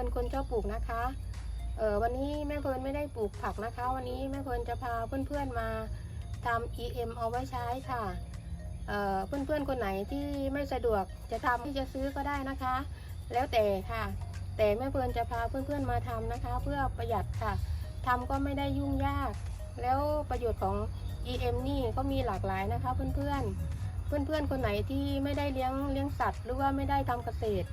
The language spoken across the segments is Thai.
ลินคนชอบปลูกนะคะเออวันนี้แม่เพลินไม่ได้ปลูกผักนะคะ วันนี้แม่เพลินจะพาเพื่อนๆมาทำ EM เอาไว้ใช้ค่ะเออเพื่อนๆคนไหนที่ไม่สะดวกจะทำที่จะซื้อก็ได้นะคะ แล้วแต่ค่ะ แต่แม่เพลินจะพาเพื่อนๆมาทำนะคะ เพื่อประหยัดค่ะทำก็ไม่ได้ยุ่งยาก แล้วประโยชน์ของ EM นี่ก็มีหลากหลายนะคะ เพื่อนๆเพื่อนๆคนไหนที่ไม่ได้เลี้ยงเลี้ยงสัตว์ หรือว่าไม่ได้ทำเกษตร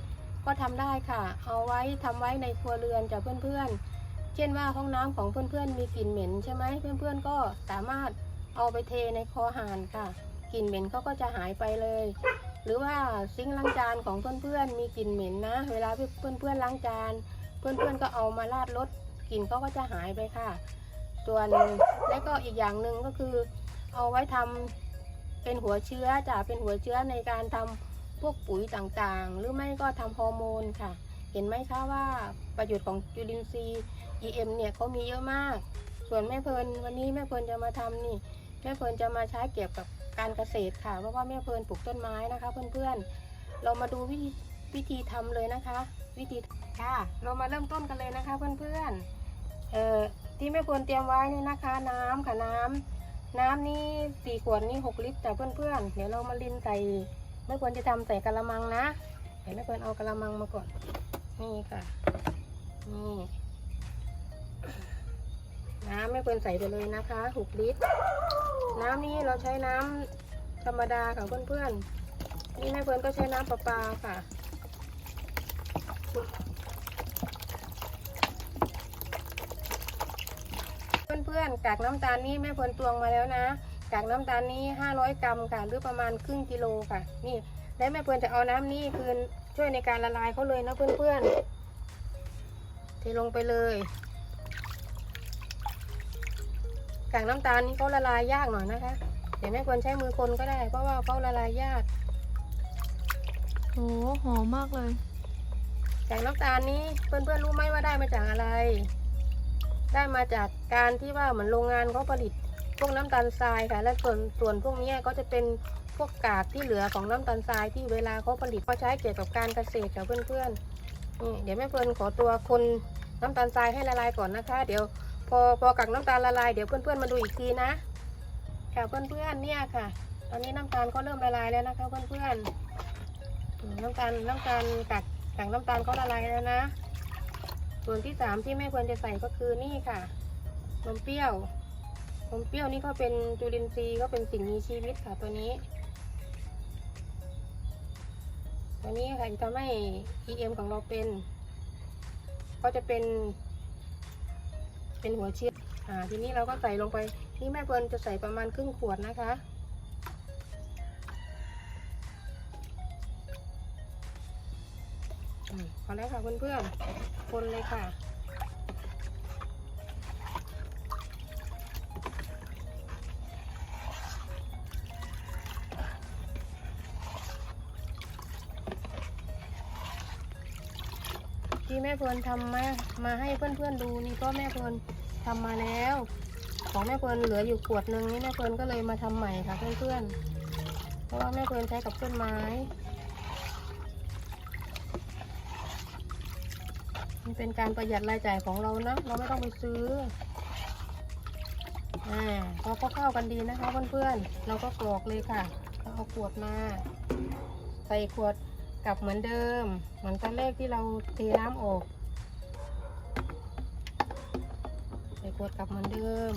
ก็ทำได้ค่ะ เอาไว้ทำไว้ในครัวเรือนจากเพื่อนๆ เช่นว่าห้องน้ำของเพื่อนๆมีกลิ่นเหม็นใช่ไหมเพื่อนๆ ก็สามารถเอาไปเทในคอหานค่ะ กลิ่นเหม็นเขาก็จะหายไปเลย หรือว่าซิงล้างจานของเพื่อนๆมีกลิ่นเหม็นนะ เวลาเพื่อนๆล้างจาน เพื่อนๆก็เอามาราดรถกลิ่นเขาก็จะหายไปค่ะ ส่วนและก็อีกอย่างหนึ่งก็คือ เอาไว้ทำเป็นหัวเชื้อจะเป็นหัวเชื้อในการทำ พวกปุ๋ยต่างๆ หรือไม่ก็ทำฮอร์โมนค่ะ เห็นไหมคะว่าประโยชน์ของจุลินทรีย์ EM เนี่ยเขามีเยอะมาก ส่วนแม่เพลินวันนี้แม่เพลินจะมาทำนี่ แม่เพลินจะมาใช้เกี่ยวกับการเกษตรค่ะ เพราะว่าแม่เพลินปลูกต้นไม้นะคะ เพื่อนๆ เรามาดูวิธีวิธีทำเลยนะคะ วิธีค่ะ เรามาเริ่มต้นกันเลยนะคะ เพื่อนๆ เอ่อที่แม่เพลินเตรียมไว้นี่นะคะ น้ำค่ะน้ำน้ำนี่สี่ขวดนี่หกลิตรแต่เพื่อนๆ เดี๋ยวเรามาลินใส่ ไม่ควรจะทำใส่กะละมังนะเดี๋ยวไม่ควรเอากะละมังมาก่อน นี่ค่ะ นี่น้ำไม่ควรใส่ไปเลยนะคะหกลิตร น้ำนี้เราใช้น้ำธรรมดาค่ะเพื่อนๆ นี่แม่เพื่อนก็ใช้น้ำประปาค่ะเพื่อนๆกากน้ำตาลนี้แม่เพลินตวงมาแล้วนะ กากน้ำตาลนี้ 500 กรัมค่ะ หรือประมาณครึ่งกิโลค่ะ นี่ แล้วแม่เพลินจะเอาน้ำนี้คืนช่วยในการละลายเขาเลยนะเพื่อนๆเทลงไปเลยกากน้ำตาลนี้เขาละลายยากหน่อยนะคะ เดี๋ยวแม่ควรใช้มือคนก็ได้ เพราะว่าเขาละลายยากโอ้หอมมากเลยจากน้ำตาลนี้เพื่อนๆรู้ไหมว่าได้มาจากอะไร ได้มาจากการที่ว่าเหมือนโรงงานเขาผลิต พวกน้ำตาลทรายค่ะ และส่วนส่วนพวกนี้ก็จะเป็นพวกกากที่เหลือของน้ำตาลทรายที่เวลาเขาผลิตเขาใช้เกี่ยวกับการเกษตรค่ะเพื่อนๆนี่เดี๋ยวแม่เพื่อนขอตัวคนน้ำตาลทรายให้ละลายก่อนนะคะ เดี๋ยวพอพอกากน้ำตาลละลายเดี๋ยวเพื่อนๆมาดูอีกทีนะค่ะเพื่อนๆเนี่ยค่ะ ตอนนี้น้ำตาลก็เริ่มละลายแล้วนะคะ เพื่อนๆอืมน้ำตาลน้ำตาลกากกากน้ำตาลก็ละลายแล้วนะ ส่วนที่สามที่แม่ควรจะใส่ก็คือนี่ค่ะนมเปรี้ยว นมเปรี้ยวนี่ก็เป็นจุลินทรีย์ก็เป็นสิ่งมีชีวิตค่ะตัวนี้ ตัวนี้ค่ะจะทำให้ EM ของเราเป็น ก็จะเป็น เป็นหัวเชื้ออ่าทีนี้เราก็ใส่ลงไปนี่แม่เพิร์นจะใส่ประมาณครึ่งขวดนะคะพอแล้วค่ะเพื่อนๆคนเลยค่ะ ที่แม่เพลินทำมามาให้เพื่อนๆดูนี่ก็แม่เพลินทำมาแล้ว ของแม่เพลินเหลืออยู่ขวดหนึ่งนี่แม่เพลินก็เลยมาทำใหม่ค่ะเพื่อนๆเพราะว่าแม่เพลินใช้กับต้นไม้มันเป็นการประหยัดรายจ่ายของเรานะเราไม่ต้องไปซื้ออ่าพอก็เข้ากันดีนะคะเพื่อนๆเราก็กรอกเลยค่ะเอาขวดมาใส่ขวด กลับเหมือนเดิม เหมือนตอนแรกที่เราเทน้ำออกใส่ขวดกลับเหมือนเดิม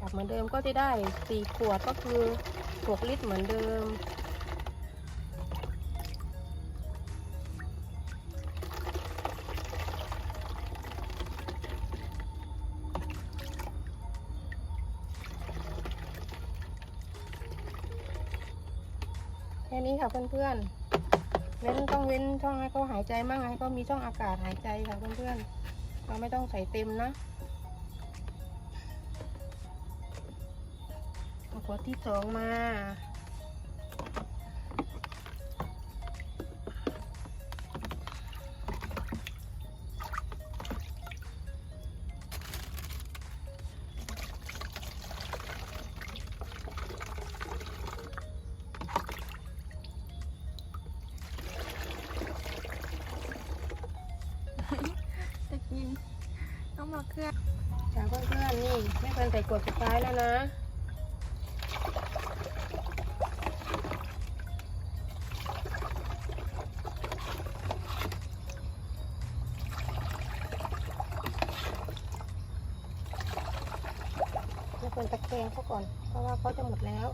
กลับเหมือนเดิมก็จะได้สี่ขวดก็คือหกลิตรเหมือนเดิม แค่นี้ค่ะเพื่อนๆ เว้นต้องเว้นช่องให้เขาหายใจมั่งให้เขามีช่องอากาศหายใจค่ะเพื่อนๆ เราไม่ต้องใส่เต็มนะขวดที่สองมา มะเขือค่ะเพื่อนๆนี่แม่เพื่อนใส่ขวดสุดท้ายแล้วนะแม่เพื่อนตะแคงเขาก่อน เพราะว่าเขาจะหมดแล้ว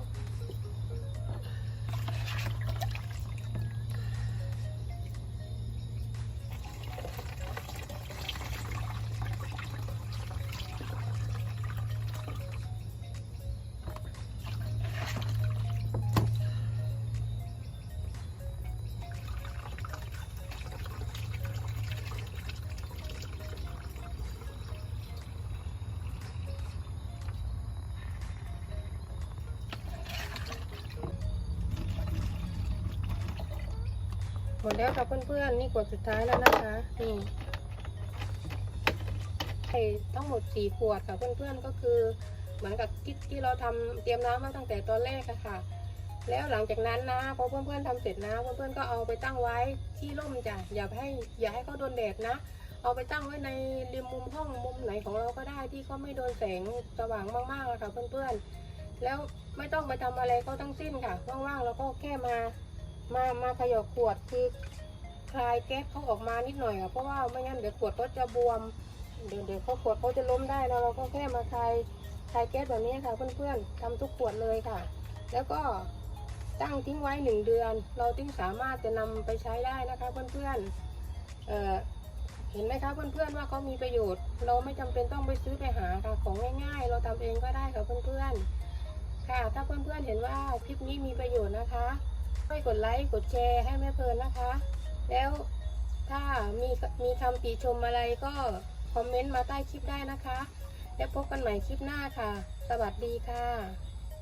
มดแล้วค่ะเพื่อนๆ นี่ขวดสุดท้ายแล้วนะคะนี่ใส่ทั้งหมดสี่ขวดค่ะเพื่อนๆ ก็คือเหมือนกับที่ที่เราทำเตรียมน้ำมาตั้งแต่ตอนแรกค่ะ แล้วหลังจากนั้นนะพอเพื่อนๆทำเสร็จนะเพื่อนๆก็เอาไปตั้งไว้ที่ร่มจ้ะอย่าให้อย่าให้เขาโดนแดดนะ เอาไปตั้งไว้ในริมมุมห้องมุมไหนของเราก็ได้ที่เขาไม่โดนแสงสว่างมากๆอะค่ะเพื่อนๆ แล้วไม่ต้องไปทำอะไรเขาทั้งสิ้นค่ะว่างๆเราก็แค่มา มามาขยอกขวดคือคลายแก๊สเขาออกมานิดหน่อยค่ะเพราะว่าไม่งั้นเดี๋ยวขวดก็จะบวม เดี๋ยวเดี๋ยวเขาขวดเขาจะล้มได้แล้วเราก็แค่มาคลายคลายแก๊สแบบนี้ค่ะ เพื่อนๆทำทุกขวดเลยค่ะ แล้วก็ตั้งทิ้งไว้หนึ่งเดือน เราถึงสามารถจะนำไปใช้ได้นะคะ เพื่อนๆเอ่อเห็นไหมคะเพื่อนๆว่าเขามีประโยชน์ เราไม่จำเป็นต้องไปซื้อไปหาค่ะของง่าย ๆ เราทำเองก็ได้ค่ะเพื่อนๆค่ะ ถ้าเพื่อนๆเห็นว่าคลิปนี้มีประโยชน์นะคะ ให้กดไลค์กดแชร์ให้แม่เพลินนะคะ แล้วถ้ามีมีคำติชมอะไรก็คอมเมนต์มาใต้คลิปได้นะคะ แล้วพบกันใหม่คลิปหน้าค่ะ สวัสดีค่ะ